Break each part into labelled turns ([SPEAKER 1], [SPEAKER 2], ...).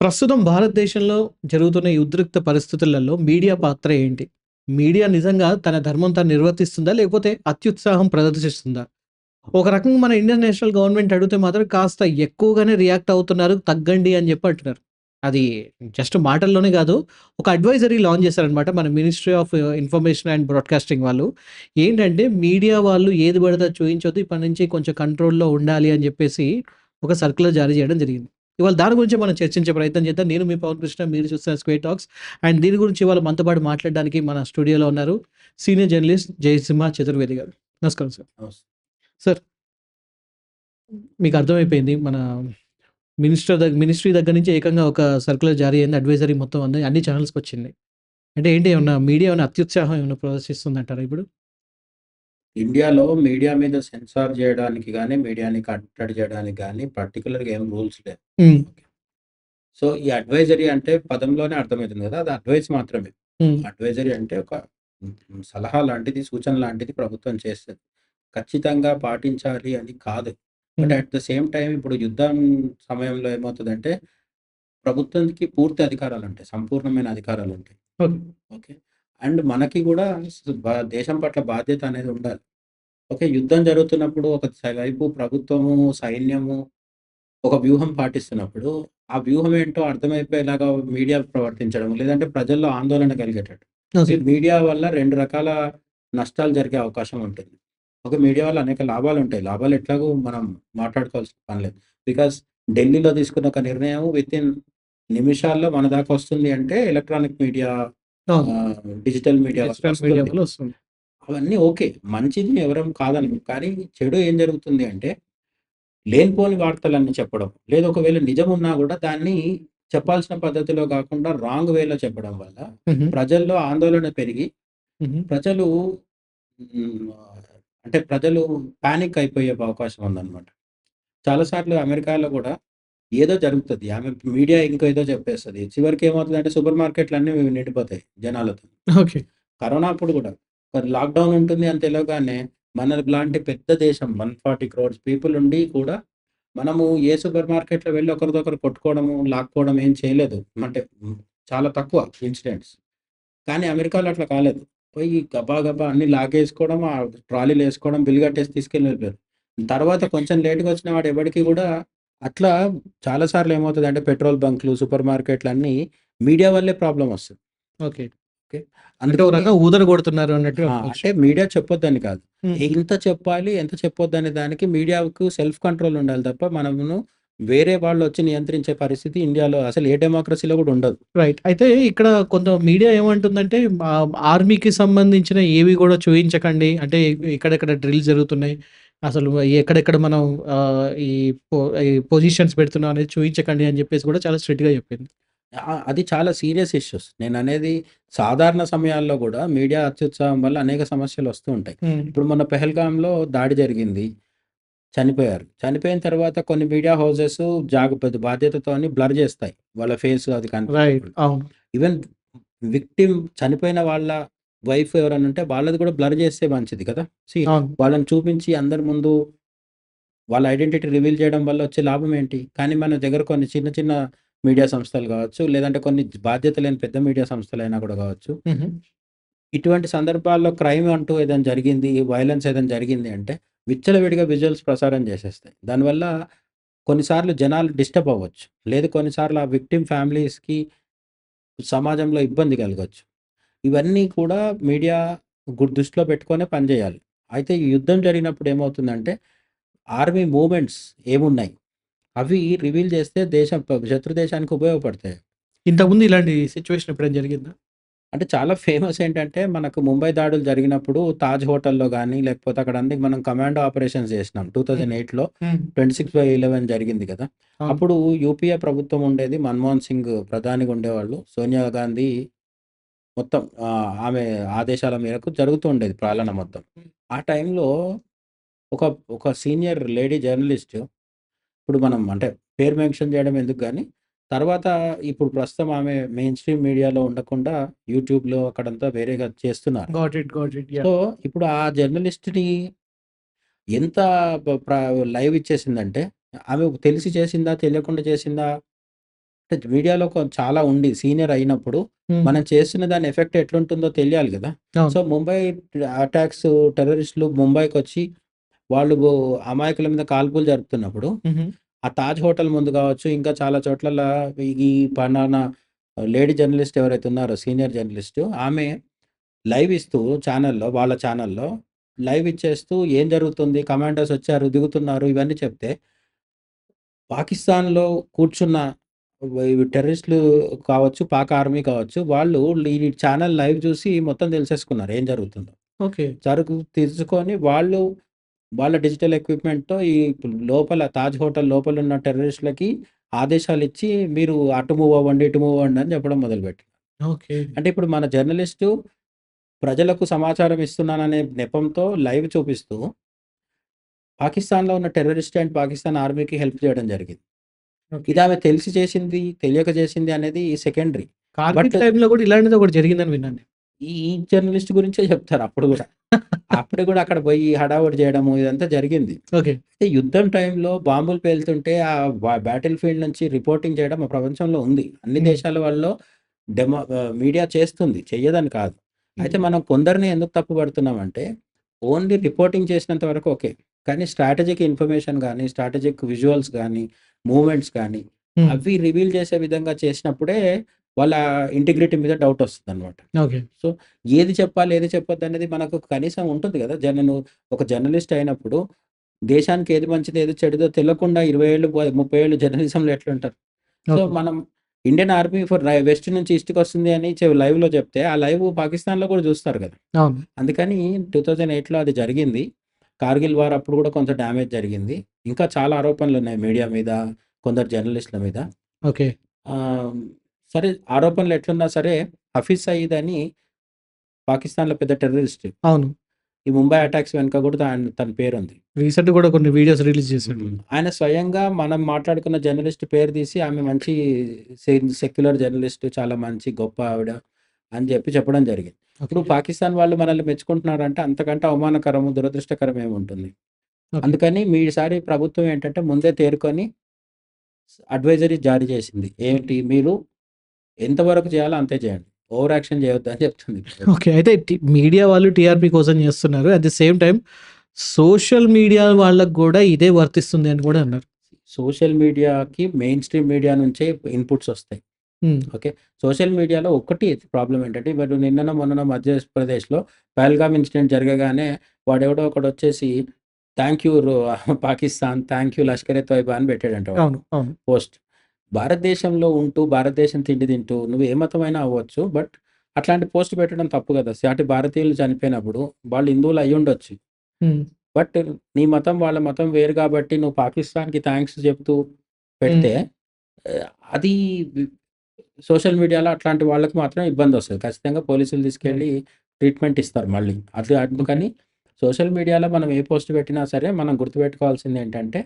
[SPEAKER 1] ప్రస్తుతం భారతదేశంలో జరుగుతున్న ఈ ఉద్రిక్త పరిస్థితులలో మీడియా పాత్ర ఏంటి? మీడియా నిజంగా తన ధర్మం తాను నిర్వర్తిస్తుందా? లేకపోతే అత్యుత్సాహం ప్రదర్శిస్తుందా? ఒక రకంగా మన ఇండియన్ నేషనల్ గవర్నమెంట్ అడిగితే మాత్రం కాస్త ఎక్కువగానే రియాక్ట్ అవుతున్నారు. తగ్గండి అని చెప్పి అంటున్నారు. అది జస్ట్ మాటల్లోనే కాదు. ఒక అడ్వైజరీ లాంచ్ చేశారనమాట. మన ministry of information and broadcasting వాళ్ళు. ఏంటంటే మీడియా వాళ్ళు ఏది పడితే చూపించొద్దు ఇప్పటి నుంచి కొంచెం కంట్రోల్‌లో ఉండాలి అని చెప్పేసి ఒక సర్కులర్ జారీ చేయడం జరిగింది. ఇవాళ దాని గురించి మనం చర్చించే ప్రయత్నం చేద్దాం. నేను మీ పవన్ కృష్ణ. మీరు చూస్తున్న స్క్వేర్ టాక్స్. అండ్ దీని గురించి ఇవాళ మనతో పాటు మాట్లాడడానికి మన స్టూడియోలో ఉన్నారు. సీనియర్ జర్నలిస్ట్ జయసింహ చతుర్వేది గారు. నమస్కారం సార్. సార్ మీకు అర్థమైపోయింది. మన మినిస్టర్ దగ్ మినిస్ట్రీ దగ్గర నుంచి ఏకంగా ఒక సర్క్యులర్ జారీ అయింది. అడ్వైజరీ మొత్తం అన్ని అన్ని ఛానెల్స్‌కి వచ్చింది. అంటే ఏంటి ఏమన్నా మీడియా ఏమన్నా అత్యుత్సాహం ఏమన్నా ప్రదర్శిస్తుందంటారా ఇప్పుడు?
[SPEAKER 2] ఇండియాలో మీడియా మీద సెన్సార్ చేయడానికి గాని, మీడియాని కట్టడి చేయడానికి గాని పర్టిక్యులర్‌గా ఏం రూల్స్ లేవు. సో, ఈ అడ్వైజరీ అంటే పదంలోనే అర్థమైతుంది కదా! అది అడ్వైస్ మాత్రమే. అడ్వైజరీ అంటే ఒక సలహా లాంటిది, సూచన లాంటిది ప్రభుత్వం చేస్తది. ఖచ్చితంగా పాటించాలి అని కాదు. But. At the same time ఇప్పుడు యుద్ధం సమయంలో ఏమవుతదంటే ప్రభుత్వానికి పూర్తి అధికారాలుంటాయి. సంపూర్ణమైన అధికారాలుంటాయి.
[SPEAKER 1] ఓకే.
[SPEAKER 2] ఓకే. అండ్ మనకి కూడా దేశం పట్ల బాధ్యత అనేది ఉండాలి. ఓకే. యుద్ధం జరుగుతున్నప్పుడు ఒక వైపు ప్రభుత్వము, సైన్యము ఒక వ్యూహం పాటిస్తున్నప్పుడు, ఆ వ్యూహం ఏంటో అర్థమైపోయేలాగా మీడియా ప్రవర్తించడం, లేదంటే ప్రజల్లో ఆందోళన కలిగేటట్టు. మీడియా వల్ల 2 రకాల నష్టాలు జరిగే అవకాశం ఉంటుంది. ఒక మీడియా వల్ల అనేక లాభాలుంటాయి. లాభాలు ఎట్లాగో మనం మాట్లాడుకోవాల్సిన పని లేదు. బికాజ్ ఢిల్లీలో తీసుకున్న ఒక నిర్ణయం వితిన్ నిమిషాల్లో మన దాకా వస్తుంది అంటే ఎలక్ట్రానిక్ మీడియా డిజిటల్ మీడియా వస్తుంది. అవన్నీ ఓకే. మంచిది ఎవరం కాదనము. కానీ చెడు ఏం జరుగుతుంది అంటే, లేనిపోని వార్తలన్నీ చెప్పడం. లేదా ఒకవేళ నిజం ఉన్నా కూడా దాన్ని చెప్పాల్సిన పద్ధతిలో కాకుండా రాంగ్ వేలో చెప్పడం వల్ల. ప్రజల్లో ఆందోళన పెరిగి. ప్రజలు అంటే ప్రజలు పానిక్ అయిపోయే అవకాశం ఉందన్నమాట. చాలా సార్లు అమెరికాలో కూడా ఏదో జరుగుతది. ఆమె మీడియా ఇంకేదో చెప్పేస్తది. చివరికి ఏమవుతదంటే సూపర్ మార్కెట్‌లన్నీ నిండిపోతాయి జనాలతో.
[SPEAKER 1] ఓకే.
[SPEAKER 2] కరోనా అప్పుడు కూడా లాక్‌డౌన్ ఉంటుంది అని తెలవగానే మనలాంటి పెద్ద దేశం 140 క్రోర్స్ పీపుల్ ఉండి కూడా మనము ఏ సూపర్ మార్కెట్‌లో వెళ్ళి ఒకరితో ఒకరు కొట్టుకోవడము, లాక్కోవడం ఏం చేయలేదు. అంటే చాలా తక్కువ ఇన్సిడెంట్స్. కానీ అమెరికాలో అట్లా కాలేదు. పోయి గబా గబా అన్నీ లాగేసుకోవడం, ఆ ట్రాలీలో ఏసుకోవడం, బిల్ కట్టేసి తీసుకెళ్ళి వెళ్ళిపోయారు. తర్వాత కొంచెం లేట్‌గా వచ్చిన వాడు ఎవడికి కూడా అట్లా చాలా సార్లు ఏమవుతదంటే పెట్రోల్ బంక్‌లు, సూపర్ మార్కెట్‌లన్నీ మీడియా వల్లే ప్రాబ్లమ్ వస్తది.
[SPEAKER 1] ఓకే.
[SPEAKER 2] ఓకే.
[SPEAKER 1] అంటే ఒక రకంగా ఊదర కొడుతున్నారు అన్నట్టు.
[SPEAKER 2] అంటే మీడియా చెప్పొద్దని కాదు. ఎంత చెప్పాలి, ఎంత చెప్పొద్దనే దానికి మీడియాకు సెల్ఫ్ కంట్రోల్ ఉండాలి తప్ప మనమును వేరే వాళ్ళొచ్చి నియంత్రించే పరిస్థితి ఇండియాలో అసలు ఏ డెమోక్రసీలో కూడా ఉండదు.
[SPEAKER 1] రైట్. అయితే ఇక్కడ కొంత మీడియా ఏమంటుందంటే ఆర్మీకి సంబంధించిన ఏవి కూడా చూయించకండి. అంటే ఎక్కడెక్కడ డ్రిల్స్ జరుగుతున్నాయి. అసలు ఎక్కడెక్కడ మనం ఈ పొజిషన్స్ పెడుతున్నాం అనేది చూయించకండి అని చెప్పేసి కూడా చాలా స్ట్రిక్ట్‌గా చెప్పింది.
[SPEAKER 2] అది చాలా సీరియస్ ఇష్యూస్. నేననేది సాధారణ సమయాల్లో కూడా మీడియా అత్యుత్సాహం వల్ల అనేక సమస్యలు వస్తూ ఉంటాయి. ఇప్పుడు మొన్న పెహల్గాంలో దాడి జరిగింది. చనిపోయారు. చనిపోయిన తర్వాత కొన్ని మీడియా హౌసెస్ జాగ పెద్ద బాధ్యతతోని బ్లర్ చేస్తాయి. వాళ్ళ ఫేస్ అది.
[SPEAKER 1] అవును.
[SPEAKER 2] ఈవెన్ విక్టిమ్ చనిపోయిన వాళ్ళ వైఫ్ ఎవరైనా ఉంటే వాళ్ళది కూడా బ్లర్ చేస్తే మంచిది కదా! సీ. వాళ్ళని చూపించి అందరి ముందు వాళ్ళ ఐడెంటిటీ రివీల్ చేయడం వల్ల వచ్చే లాభం ఏంటి? కానీ మన దగ్గర కొన్ని చిన్న చిన్న మీడియా సంస్థలు కావచ్చు, లేదంటే కొన్ని బాధ్యత లేని పెద్ద మీడియా సంస్థలైనా కూడా కావచ్చు. ఇటువంటి సందర్భాల్లో క్రైమ్ అంటూ ఏదైనా జరిగింది, వయలెన్స్ ఏదైనా జరిగింది అంటే విచ్చలవిడిగా విజువల్స్ ప్రసారం చేసేస్తాయి. దానివల్ల కొన్నిసార్లు జనాలు డిస్టర్బ్ అవ్వచ్చు. లేదు కొన్నిసార్లు ఆ విక్టిమ్ ఫ్యామిలీస్‌కి సమాజంలో ఇబ్బంది కలగొచ్చు. ఇవన్నీ కూడా మీడియా దృష్టిలో పెట్టుకొనే పనిచేయాలి. అయితే ఈ యుద్ధం జరిగినప్పుడు ఏమవుతుందంటే ఆర్మీ మూవ్‌మెంట్స్ ఏమున్నాయి? అవి రివీల్ చేస్తే దేశం శత్రు దేశానికి ఉపయోగపడతాయి.
[SPEAKER 1] ఇంతకుముందు ఇలాంటి సిట్యుయేషన్ ఎప్పుడైనా జరిగిందా?
[SPEAKER 2] అంటే చాలా ఫేమస్ ఏంటంటే మనకు ముంబై దాడులు జరిగినప్పుడు తాజ్ హోటల్‌లో గాని, లేకపోతే అక్కడ అన్ని మనం కమాండో ఆపరేషన్స్ చేసినాం.
[SPEAKER 1] హ్మ్.
[SPEAKER 2] 2008లో
[SPEAKER 1] హ్మ్.
[SPEAKER 2] 26/11 జరిగింది కదా! అప్పుడు యూపీఏ ప్రభుత్వం ఉండేది. మన్మోహన్ సింగ్ ప్రధానిగా ఉండేవాళ్ళు. సోనియా గాంధీ మొత్తం ఆమె ఆదేశాల మేరకు జరుగుతూ ఉండేది పాలన మొత్తం. ఆ టైంలో ఒక ఒక సీనియర్ లేడీ జర్నలిస్ట్ ఇప్పుడు మనం అంటే పేరు మెన్షన్ చేయడం ఎందుకు గానీ, తర్వాత ఇప్పుడు ప్రస్తుతం ఆమె మెయిన్ స్ట్రీమ్ మీడియాలో ఉండకుండా యూట్యూబ్‌లో అక్కడంతా వేరేగా చేస్తున్నారు. సో, ఇప్పుడు ఆ జర్నలిస్ట్‌ని ఎంత లైవ్ ఇచ్చేసిందంటే, ఆమె తెలిసి చేసిందా? తెలియకుండా చేసిందా? అంటే మీడియాలో చాలా ఉండి సీనియర్ అయినప్పుడు. మనం చేస్తున్న దాని ఎఫెక్ట్ ఎట్లుంటుందో తెలియాలి!
[SPEAKER 1] అవును.
[SPEAKER 2] సో, ముంబై అటాక్స్ టెర్రరిస్టులు ముంబైకొచ్చి వాళ్ళు అమాయకుల మీద కాల్పులు జరుపుతున్నప్పుడు. ఆ తాజ్ హోటల్ ముందు గావచ్చు, ఇంకా చాలా చోట్లల్ల ఈ పలానా లేడీ జర్నలిస్ట్ ఎవరైతే ఉన్నారో సీనియర్ జర్నలిస్టు ఆమె లైవ్ ఇస్తూ ఛానెల్‌లో వాళ్ళ ఛానెల్‌లో లైవ్ ఇచ్చేస్తూ ఏం జరుగుతుంది? కమాండోస్ వచ్చారు, దిగుతున్నారు ఇవన్నీ చెప్తే పాకిస్తాన్‌లో కూర్చున్న టెర్రరిస్టులు కావచ్చు, పాక్ ఆర్మీ కావచ్చు, వాళ్ళు ఈ ఛానెల్ లైవ్ చూసి మొత్తం తెలిసేసుకున్నారు ఏం జరుగుతుందో.
[SPEAKER 1] ఓకే.
[SPEAKER 2] సరుకు తెలుసుకొని వాళ్ళు వాళ్ళ డిజిటల్ ఎక్విప్‌మెంట్‌తో ఈ లోపల తాజ్ హోటల్ లోపలున్న టెర్రరిస్టులకి ఆదేశాలిచ్చి మీరు అటు మూవ్ అవ్వండి, ఇటు మూవ్ అవ్వండి అని చెప్పడం మొదలుపెట్టారు.
[SPEAKER 1] ఓకే.
[SPEAKER 2] అంటే ఇప్పుడు మన జర్నలిస్టు ప్రజలకు సమాచారం ఇస్తున్నాననే నెపంతో లైవ్ చూపిస్తూ పాకిస్తాన్‌లో ఉన్న టెర్రరిస్ట్ అండ్ పాకిస్తాన్ ఆర్మీకి హెల్ప్ చేయడం జరిగింది. ఇది ఆమె తెలిసి చేసింది, తెలియక చేసింది అనేది సెకండరీ.
[SPEAKER 1] టైమ్‌లో గూడా ఇలాంటిది ఒకటి జరిగిందని విన్నాను నేను.
[SPEAKER 2] ఈ జర్నలిస్ట్ గురించే చెప్తారు అప్పుడు గూడా. అప్పుడు గూడా అక్కడ పోయి హడావుడి చేయడము ఇదంతా జరిగింది.
[SPEAKER 1] ఓకే.
[SPEAKER 2] అయితే యుద్ధం టైంలో బాంబులు పేలుతుంటే ఆ బ్యాటిల్ ఫీల్డ్ నుంచి రిపోర్టింగ్ చేయడం ఆ ప్రపంచంలో ఉంది. అన్ని. దేశాల వాళ్ళలో డెమో మీడియా చేస్తుంది. చెయ్యదని కాదు. అయితే. మనం కొందరిని ఎందుకు తప్పుపడుతున్నామంటే ఓన్లీ రిపోర్టింగ్ చేసినంత వరకు ఓకే. కానీ స్ట్రాటజిక్ ఇన్ఫర్మేషన్ గాని, స్ట్రాటజిక్ విజువల్స్ గాని, మూవ్‌మెంట్స్ గాని
[SPEAKER 1] హ్మ్.
[SPEAKER 2] అవి రివీల్ చేసే విధంగా చేసినప్పుడే వాళ్ళ ఇంటిగ్రిటీ మీద డౌట్ వస్తదనమాట.
[SPEAKER 1] ఓకే.
[SPEAKER 2] సో, ఏది చెప్పాలి, ఏది చెప్పొద్దనేది మనకు కనీసం ఉంటుంది గదా! జర్న నువ్వు ఒక జర్నలిస్ట్ అయినప్పుడు దేశానికి ఏది మంచిదో, ఏది చెడుదో తెలవకుండా 20 ఏళ్ళు, ప 30 ఏళ్ళు జర్నలిజంలో ఎట్లుంటారు? సో. మనం ఇండియన్ ఆర్మీ ఫర్ వెస్ట్ నుంచి ఈస్ట్‌కొస్తుంది అని చె లైవ్‌లో చెప్తే ఆ లైవ్ పాకిస్తాన్‌లో కూడా చూస్తారు!
[SPEAKER 1] అవును.
[SPEAKER 2] అందుకని 2008లో అది జరిగింది. కార్గిల్ వార్ అప్పుడు కూడా కొంత డ్యామేజ్ జరిగింది. ఇంకా చాలా ఆరోపణలున్నాయి మీడియా మీద, కొందరు జర్నలిస్ట్‌ల మీద.
[SPEAKER 1] ఓకే.
[SPEAKER 2] సరే ఆరోపణలు ఎట్లున్నా సరే హఫీజ్ సయీద్ అని పాకిస్తాన్‌లో పెద్ద టెర్రరిస్ట్.
[SPEAKER 1] అవును.
[SPEAKER 2] ఈ ముంబై అటాక్స్ వెనుక కూడా తాన్ తన పేరుంది.
[SPEAKER 1] రీసెంట్‌గా కూడా కొన్ని వీడియోస్ రిలీజ్.
[SPEAKER 2] హ్మ్. ఆయన స్వయంగా మనం మాట్లాడుకున్న జర్నలిస్ట్ పేరు తీసి ఆమె మంచి సెక్యులర్ జర్నలిస్ట్ చాలా మంచి గొప్ప ఆవిడ అని చెప్పి చెప్పడం జరిగింది. ఇప్పుడు. పాకిస్తాన్ వాళ్ళు మనల్ని మెచ్చుకుంటున్నారంటే అంతకంటే అవమానకరము, దురదృష్టకరం ఏముంటుంది? అందుకని మీ ఈసారి ప్రభుత్వం ఏంటంటే ముందే తేరుకొని అడ్వైజరీ జారీ చేసింది. ఏంటి మీరు ఎంతవరకు చేయాలో అంతే చేయండి. ఓవర్ యాక్షన్ చేయొద్దు అని చెప్తుంది.
[SPEAKER 1] ఓకే. అయితే టి మీడియా వాళ్ళు టీఆర్‌పీ కోసం చేస్తున్నారు. At the same time social media వాళ్ళకి గూడా ఇదే వర్తిస్తుంది అని కూడా అన్నారు.
[SPEAKER 2] సోషల్ మీడియాకి మెయిన్ స్ట్రీమ్ మీడియా నుంచే ఇన్‌పుట్స్ వస్తాయి. ఓకే. సోషల్ మీడియాలో ఒక్కటి ప్రాబ్లమ్ ఏంటంటే ఇప్పుడు నిన్ననో, మొన్ననో మధ్యప్రదేశ్‌లో పహల్గామ్ ఇన్సిడెంట్ జరగగానే వాడెవడో ఒకడొచ్చేసి థాంక్ యూ రో పాకిస్తాన్, థాంక్ యూ లష్కర్ తోయిబా అని పెట్టాడంట. పోస్ట్. భారతదేశంలో ఉంటూ, భారతదేశం తిండి తింటూ నువ్వు ఏ మతమైనా అవ్వచ్చు. బట్ అట్లాంటి పోస్ట్ పెట్టడం తప్పు కదా! సాటి భారతీయులు చనిపోయినప్పుడు వాళ్ళు హిందువులు అయ్యుండొచ్చు.
[SPEAKER 1] హ్మ్.
[SPEAKER 2] బట్ నీ మతం వాళ్ళ మతం వేరు కాబట్టి నువ్వు పాకిస్తాన్‌కి థాంక్స్ చెప్తూ పెడితే అది సోషల్ మీడియాలో అట్లాంటి వాళ్ళకి మాత్రం ఇబ్బందొస్తది. ఖచ్చితంగా పోలీసులు తీసుకెళ్ళి ట్రీట్మెంట్ ఇస్తారు మళ్ళీ. అది. అందుకని సోషల్ మీడియాలో మనం ఏ పోస్ట్ పెట్టినా సరే మనం గుర్తుపెట్టుకోవాల్సింది ఏంటంటే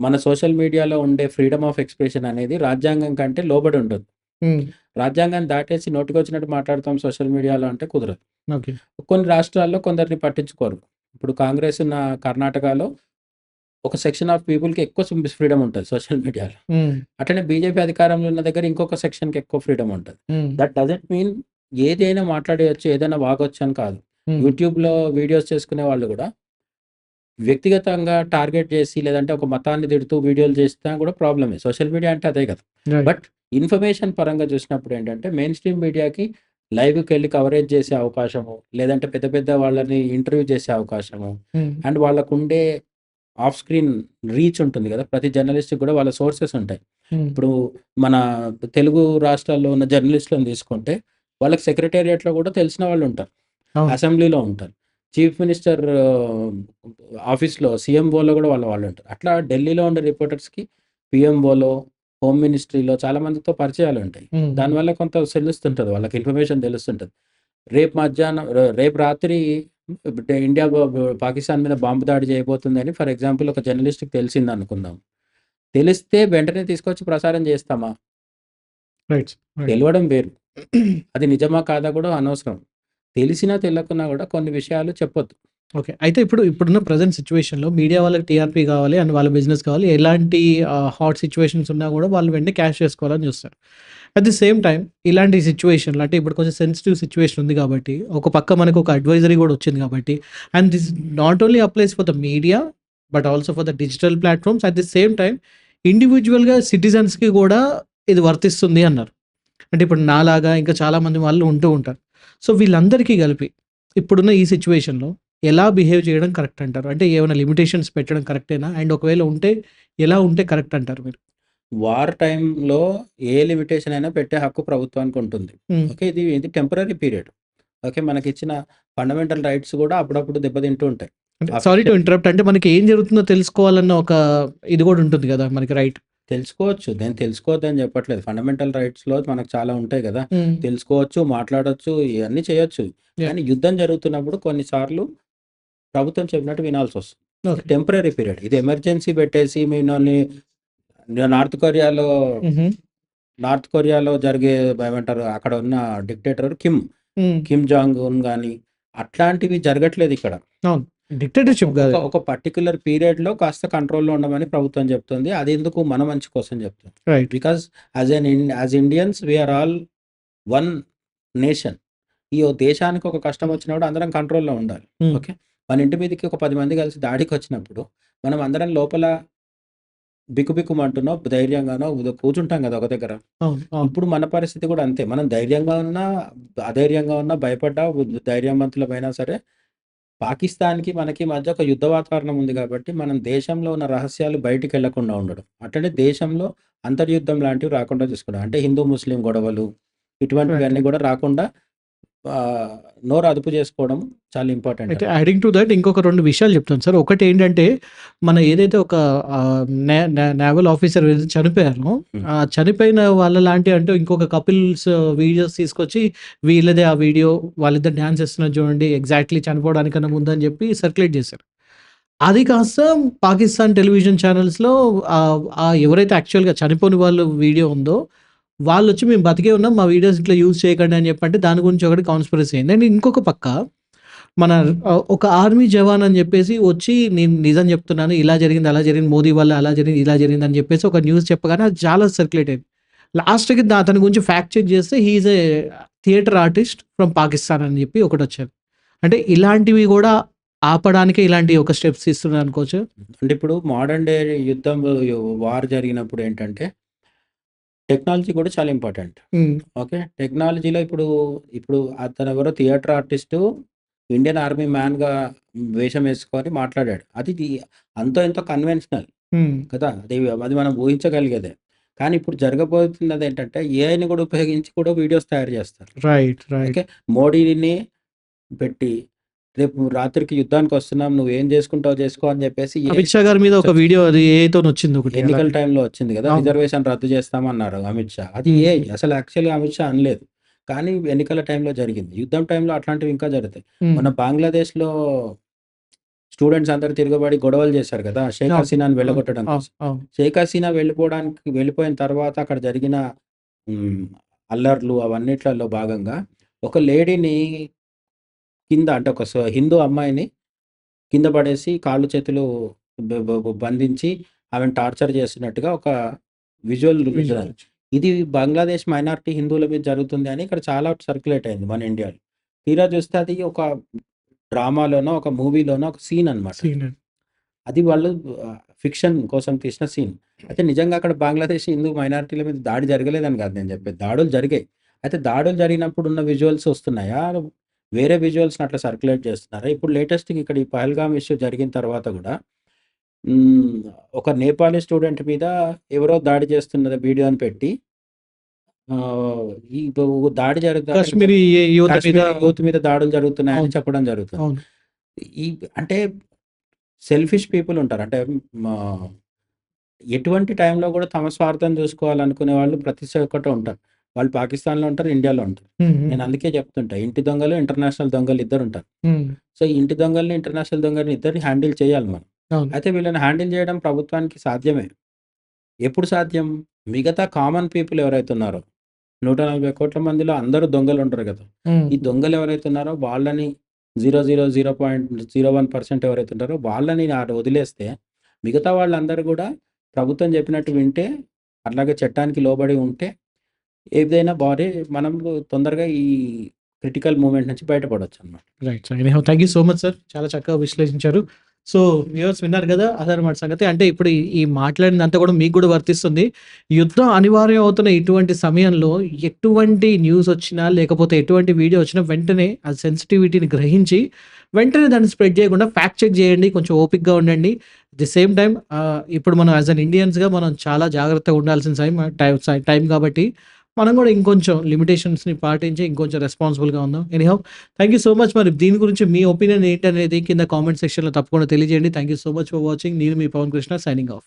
[SPEAKER 2] మన సోషల్ మీడియాలో ఉండే ఫ్రీడమ్ ఆఫ్ ఎక్స్‌ప్రెషన్ అనేది రాజ్యాంగం కంటే లోబడి ఉండదు.
[SPEAKER 1] హ్మ్.
[SPEAKER 2] రాజ్యాంగాన్ని దాటేసి నోటికొచ్చినట్టు మాట్లాడతాం సోషల్ మీడియాలో అంటే కుదరదు.
[SPEAKER 1] ఓకే.
[SPEAKER 2] కొన్ని రాష్ట్రాల్లో కొందరిని పట్టించుకోరు. ఇప్పుడు కాంగ్రెస్ ఉన్న కర్ణాటకలో ఒక సెక్షన్ ఆఫ్ పీపుల్‌కి ఎక్కువ స్ ఫ్రీడమ్ ఉంటది సోషల్ మీడియాలో. అట్లనే బీజేపీ అధికారంలో ఉన్న దగ్గర ఇంకొక సెక్షన్‌కి ఎక్కువ ఫ్రీడమ్ ఉంటది. దట్ డజంట్ మీన్ ఏదైనా మాట్లాడేయొచ్చు, ఏదైనా వాగొచ్చు అని కాదు.
[SPEAKER 1] హ్మ్.
[SPEAKER 2] యూట్యూబ్‌లో వీడియోస్ చేసుకునే వాళ్ళు గూడా వ్యక్తిగతంగా టార్గెట్ చేసి లేదంటే ఒక మతాన్ని తిడుతూ వీడియోలు చేసినా కూడా ప్రాబ్లమే. సోషల్ మీడియా అంటే అదే కదా! బట్ ఇన్ఫర్మేషన్ పరంగా చూసినప్పుడు ఏంటంటే మెయిన్ స్ట్రీమ్ మీడియాకి లైవ్‌కెళ్ళి కవరేజ్ చేసే అవకాశము, లేదంటే పెద్ద పెద్ద వాళ్ళని ఇంటర్వ్యూ చేసే అవకాశము. అండ్ వాళ్ళకుండే ఆఫ్ స్క్రీన్ రీచ్ ఉంటుంది కదా! ప్రతి జర్నలిస్ట్‌కి కూడా వాళ్ళ సోర్సెస్ ఉంటాయి. ఇప్పుడు మన తెలుగు రాష్ట్రాల్లో ఉన్న జర్నలిస్ట్‌లను తీసుకుంటే వాళ్ళకి సెక్రటేరియట్‌లో కూడా తెలిసిన వాళ్ళుంటారు.
[SPEAKER 1] అవును.
[SPEAKER 2] అసెంబ్లీలో ఉంటారు. చీఫ్ మినిస్టర్ ఆఫీస్‌లో సీఎంఓలో కూడా వాళ్ళ వాళ్ళుంటారు. అట్లా ఢిల్లీలో ఉండే రిపోర్టర్స్‌కి పీఎంఓలో, హోమ్ మినిస్ట్రీలో చాలా మందితో పరిచయాలుంటాయి.
[SPEAKER 1] హ్మ్.
[SPEAKER 2] దానివల్ల కొంత తెలుస్తుంటది వాళ్ళకి ఇన్ఫర్మేషన్ తెలుస్తుంటది. రేపు మధ్యాహ్నం రేపు రాత్రి ఇండియా పాకిస్తాన్ మీద బాంబు దాడి చేయబోతుందని ఫర్ ఎగ్జాంపుల్ ఒక జర్నలిస్ట్‌కి తెలిసిందనుకుందాం. తెలిస్తే వెంటనే తీసుకొచ్చి ప్రసారం చేస్తామా?
[SPEAKER 1] రైట్.
[SPEAKER 2] తెలవడం వేరు. అది నిజమా కాదా కూడా అనవసరం. తెలిసినా తెలవకున్నా కూడా కొన్ని విషయాలు చెప్పొద్దు.
[SPEAKER 1] ఓకే. అయితే ఇప్పుడు ఇప్పుడున్న ప్రెజెంట్ సిట్యుయేషన్‌లో మీడియా వాళ్ళకి టీఆర్పీ కావాలి అండ్ వాళ్ళ బిజినెస్ కావాలి. ఎలాంటి ఆహ్, హాట్ సిట్యుయేషన్స్ ఉన్నా కూడా వాళ్ళు వెంటనే క్యాష్ చేసుకోవాలని చూస్తారు. అట్ ది సేమ్ టైమ్ ఇలాంటి సిట్యుయేషన్‌లో అంటే ఇప్పుడు కొంచెం సెన్సిటివ్ సిట్యుయేషన్ ఉంది కాబట్టి, ఒక పక్క మనకు ఒక అడ్వైజరీ కూడా వచ్చింది కాబట్టి and this not only applies for the media but also for the digital platforms at the same time ఇండివిడ్యువల్‌గా సిటిజన్స్‌కి కూడా ఇది వర్తిస్తుంది అన్నారు. అంటే ఇప్పుడు నాలాగా ఇంకా చాలామంది వాళ్ళు ఉంటూ ఉంటారు. సో వీళ్ళందరికీ కలిపి ఇప్పుడున్న ఈ సిట్యుయేషన్‌లో ఎలా బిహేవ్ చేయడం కరెక్ట్ అంటారు? అంటే ఏమైనా లిమిటేషన్స్ పెట్టడం కరెక్టేనా? అండ్ ఒకవేళ ఉంటే ఎలా ఉంటే కరెక్ట్ అంటారు మీరు?
[SPEAKER 2] వార్ టైమ్‌లో ఏ లిమిటేషన్ అయినా పెట్టే హక్కు ప్రభుత్వానికి ఉంటుంది. ఓకే. ఇది ఇది టెంపరరీ పీరియడ్. ఓకే. మనకిచ్చిన ఫండమెంటల్ రైట్స్ కూడా అప్పుడప్పుడు దెబ్బతింటూ ఉంటాయి.
[SPEAKER 1] సారీ టు ఇంటరప్ట్ అంటే మనకి ఏం జరుగుతుందో తెలుసుకోవాలన్న ఒక ఇది కూడా ఉంటుంది కదా! మనకి రైట్.
[SPEAKER 2] తెలుసుకోవచ్చు. నేను తెలుసుకోవద్దని చెప్పట్లేదు. ఫండమెంటల్ రైట్స్‌లో మనకు చాలా ఉంటాయి కదా! తెలుసుకోవచ్చు, మాట్లాడొచ్చు, ఇయన్నీ చేయొచ్చు. కానీ యుద్ధం జరుగుతున్నప్పుడు కొన్నిసార్లు ప్రభుత్వం చెప్పినట్టు వినాల్సొస్తుంది.
[SPEAKER 1] ఓకే.
[SPEAKER 2] Temporary period. ఇది ఎమర్జెన్సీ పెట్టేసి మిమ్మల్ని నార్త్ కొరియాలో. నార్త్ కొరియాలో జరిగే ఏమంటారు అక్కడ ఉన్న dictator Kim. Kim Jong Un గాని అట్లాంటివి జరగట్లేదు ఇక్కడ.
[SPEAKER 1] డిక్టేటర్‌షిప్
[SPEAKER 2] ఒక
[SPEAKER 1] కాదు.
[SPEAKER 2] ఒక పర్టిక్యులర్ పీరియడ్‌లో కాస్త కంట్రోల్‌లో ఉండమని ప్రభుత్వం చెప్తుంది. అది ఎందుకు మన మంచి కోసం చెప్తుంది.
[SPEAKER 1] Right.
[SPEAKER 2] Because as an as Indians we are all one nation. ఈ దేశానికి ఒక కష్టం వచ్చినప్పుడు అందరం కంట్రోల్‌లో ఉండాలి. ఓకే. మన ఇంటి మీదకి ఒక 10 మంది కలిసి దాడికొచ్చినప్పుడు మనం అందరం లోపల బిక్కుబిక్కుమంటున్నో, ధైర్యంగానో ఉద కూర్చుంటాం కదా! ఒక దగ్గర. ఇప్పుడు మన పరిస్థితి కూడా అంతే. మనం ధైర్యంగా ఉన్నా, అధైర్యంగా ఉన్నా, భయపడ్డా, ధైర్యవంతులమైనా సరే పాకిస్తాన్‌కి మనకి మధ్య ఒక యుద్ధ వాతావరణం ఉంది కాబట్టి మనం దేశంలో ఉన్న రహస్యాలు బయటికెళ్ళకుండా ఉండడం. అట్లనే దేశంలో అంతర్యుద్ధం లాంటివి రాకుండా చూసుకోవడం. అంటే హిందూ, ముస్లిం గొడవలు. ఇటువంటివన్నీ. కూడా రాకుండా నోరు అదుపు చేసుకోవడం చాలా ఇంపార్టెంట్
[SPEAKER 1] అయితే. యాడింగ్ టు దట్ ఇంకొక 2 విషయాలు చెప్తాను సార్. ఒకటేంటంటే మన ఏదైతే ఒక నేవల్ ఆఫీసర్ చనిపోయారో. ఆ చనిపోయిన వాళ్ళలాంటి అంటే ఇంకొక కపుల్స్ వీడియోస్ తీసుకొచ్చి వీళ్ళదే ఆ వీడియో వాళ్ళిద్దరు డాన్స్ చేస్తున్నారు చూడండి ఎగ్జాక్ట్‌లీ చనిపోవడానికన్నా ముందని చెప్పి సర్క్యులేట్ చేశారు. అది కాస్త పాకిస్తాన్ టెలివిజన్ ఛానెల్స్‌లో ఎవరైతే యాక్చువల్‌గా చనిపోని వాళ్ళు వీడియో ఉందో వాళ్ళు వచ్చి మేము బతికే ఉన్నాం. మా వీడియోస్ ఇట్లా యూజ్ చేయకండి అని చెప్పంటే దాని గురించి ఒకటి కాన్స్పిరసీ అయింది. అండ్ ఇంకొక పక్క మన ఒక ఆర్మీ జవాన్ అని చెప్పేసి వచ్చి నేను నిజం చెప్తున్నాను. ఇలా జరిగింది, అలా జరిగింది. మోదీ వల్ల అలా జరిగింది, ఇలా జరిగింది అని చెప్పేసి ఒక న్యూస్ చెప్పగానే అది చాలా సర్క్యులేట్ అయింది. లాస్ట్‌కి అతని గురించి ఫ్యాక్ట్ చెక్ చేస్తే he is a theatre artist from Pakistan అని చెప్పి ఒకటి వచ్చారు అంటే ఇలాంటివి కూడా ఆపడానికి ఇలాంటి ఒక స్టెప్స్ ఇస్తున్నారు అనుకోవచ్చు
[SPEAKER 2] అంటే ఇప్పుడు మోడర్న్ డే యుద్ధం వార్ జరిగినప్పుడు ఏంటంటే టెక్నాలజీ కూడా చాలా ఇంపార్టెంట్. ఓకే. టెక్నాలజీలో ఇప్పుడు, ఇప్పుడు అతనెవరో థియేటర్ ఆర్టిస్టు ఇండియన్ ఆర్మీ మ్యాన్‌గా వేషం వేసుకొని మాట్లాడాడు. అది అంతో ఇంతో కన్వెన్షనల్. కదా! అది అది మనం ఊహించగలిగేదే. కానీ ఇప్పుడు జరగబోతున్నదేంటంటే ఏఐని కూడా ఉపయోగించి కూడా వీడియోస్ తయారు చేస్తారు.
[SPEAKER 1] రైట్. రైట్.
[SPEAKER 2] ఓకే. మోడీని పెట్టి రేపు రాత్రికి యుద్ధానికొస్తున్నాం నువ్వేం చేసుకుంటావో చేసుకో అని చెప్పేసి
[SPEAKER 1] అమిత్ షా గారి మీద ఒక వీడియో అది ఏఐతోనొచ్చింది ఒకటి
[SPEAKER 2] ఎన్నికల. టైంలో వచ్చింది కదా! రిజర్వేషన్ రద్దు చేస్తామన్నారు అమిత్ షా. అది. ఏఐ. అసలు యాక్చువల్‌గా అమిత్ షా అనలేదు. కానీ ఎన్నికల టైంలో జరిగింది. యుద్ధం టైంలో అట్లాంటివి ఇంకా జరుగుతాయి. మొన్న బంగ్లాదేశ్‌లో స్టూడెంట్స్ అందరూ తిరగబడి గొడవలు చేశారు కదా! షేక్. హసీనాని. వెళ్ళగొట్టడం. షేక్ హసీనా వెళ్ళిపోవడానికి వెళ్ళిపోయిన తర్వాత అక్కడ జరిగిన. అల్లర్లు అవన్నిట్లలో భాగంగా ఒక లేడీని కింద అంటే ఒక హిందూ అమ్మాయిని కింద పడేసి కాళ్ళు చేతులు బంధించి ఆమెను టార్చర్ చేస్తున్నట్టుగా ఒక విజువల్ అయింది. ఇది బంగ్లాదేశ్ మైనారిటీ హిందువుల మీద జరుగుతుంది అని ఇక్కడ చాలా సర్క్యులేట్ అయింది మన ఇండియాలో. తీరా చూస్తే అది ఒక డ్రామాలోనో, ఒక మూవీలోనో ఒక సీన్ అన్నమాట.
[SPEAKER 1] సీన్ అది.
[SPEAKER 2] వాళ్ళు ఫిక్షన్ కోసం తీసిన సీన్. అయితే నిజంగా అక్కడ బంగ్లాదేశ్ హిందూ మైనారిటీల మీద దాడి జరగలేదని కాదు నేను చెప్పేది. దాడులు జరిగాయి. అయితే దాడులు జరిగినప్పుడు ఉన్న విజువల్స్ వస్తున్నాయా? వేరే విజువల్స్‌ని అట్లా సర్క్యులేట్ చేస్తున్నారా? ఇప్పుడు లేటెస్ట్‌గా ఇక్కడ ఈ పహల్గామ్ ఇష్యూ జరిగిన తర్వాత కూడా. ఒక నేపాలీ స్టూడెంట్ మీద ఎవరో దాడి చేస్తున్న వీడియోని పెట్టి ఈ దాడి జరుగుతా
[SPEAKER 1] కాశ్మీరీ
[SPEAKER 2] యూత్ మీద దాడులు జరుగుతున్నాయని. చెప్పడం జరుగుతుంది. ఈ అంటే సెల్ఫిష్ పీపుల్ ఉంటారు. అంటే ఎటువంటి టైంలో కూడా తమ స్వార్థం చూసుకోవాలనుకునే వాళ్ళు ప్రతి చోట ఉంటారు. వాళ్ళు పాకిస్తాన్‌లో ఉంటారు, ఇండియాలో ఉంటారు. నేను అందుకే చెప్తుంటా. ఇంటి దొంగలు, ఇంటర్నేషనల్ దొంగలు ఇద్దరుంటారు.
[SPEAKER 1] హ్మ్.
[SPEAKER 2] సో, ఇంటి దొంగల్ని, ఇంటర్నేషనల్ దొంగల్ని ఇద్దరిని హ్యాండిల్ చేయాలి మనం. అయితే వీళ్ళని హ్యాండిల్ చేయడం ప్రభుత్వానికి సాధ్యమే. ఎప్పుడు సాధ్యం? మిగతా కామన్ పీపుల్ ఎవరైతే ఉన్నారో 140,00,00,000 మందిలో అందరూ దొంగలు ఉండరు కదా! ఈ దొంగలు ఎవరైతే ఉన్నారో వాళ్ళని zero zero zero point zero one percent ఎవరైతే ఉంటారో వాళ్ళని ఆడ వదిలేస్తే మిగతా వాళ్ళందరూ కూడా ప్రభుత్వం చెప్పినట్టు వింటే అట్లాగే చట్టానికి లోబడి ఉంటే ఏదైనా బాడీ మనం తొందరగా ఈ క్రిటికల్ మూమెంట్ నుంచి బయటపడవచ్చు అనమాట
[SPEAKER 1] right sir anyhow thank you so much sir చాలా చక్కగా విశ్లేషించారు. సో వ్యూవర్స్ విన్నారు కదా అదనమాట సంగతి. అంటే ఇప్పుడు ఈ- మాట్లాడినంతా కూడా మీకు కూడా వర్తిస్తుంది. యుద్ధం అనివార్యం అవుతున్న ఇటువంటి సమయంలో ఎటువంటి న్యూస్ వచ్చినా లేకపోతే ఎటువంటి వీడియో వచ్చినా వెంటనే ఆ సెన్సిటివిటీని గ్రహించి వెంటనే దాన్ని స్ప్రెడ్ చేయకుండా ఫ్యాక్ట్ చెక్ చేయండి కొంచెం ఓపిక్గా ఉండండి. ది సేమ్ టైం ఇప్పుడు మనం యాజ్ అన్ ఇండియన్స్గా మనం చాలా జాగ్రత్తగా ఉండాల్సిన టైం టైం టైం కాబట్టి మనం కూడా ఇంకొంచెం లిమిటేషన్స్ని పాటించి ఇంకొంచెం రెస్పాన్సిబుల్గా ఉందాం. Anyhow thank you so much మరి దీని గురించి మీ ఒపీనియన్ ఏంటనేది కింద కామెంట్ సెక్షన్లో తప్పకుండా తెలియజేయండి. Thank you so much for watching నేను మీ పవన్ కృష్ణ సైనింగ్ ఆఫ్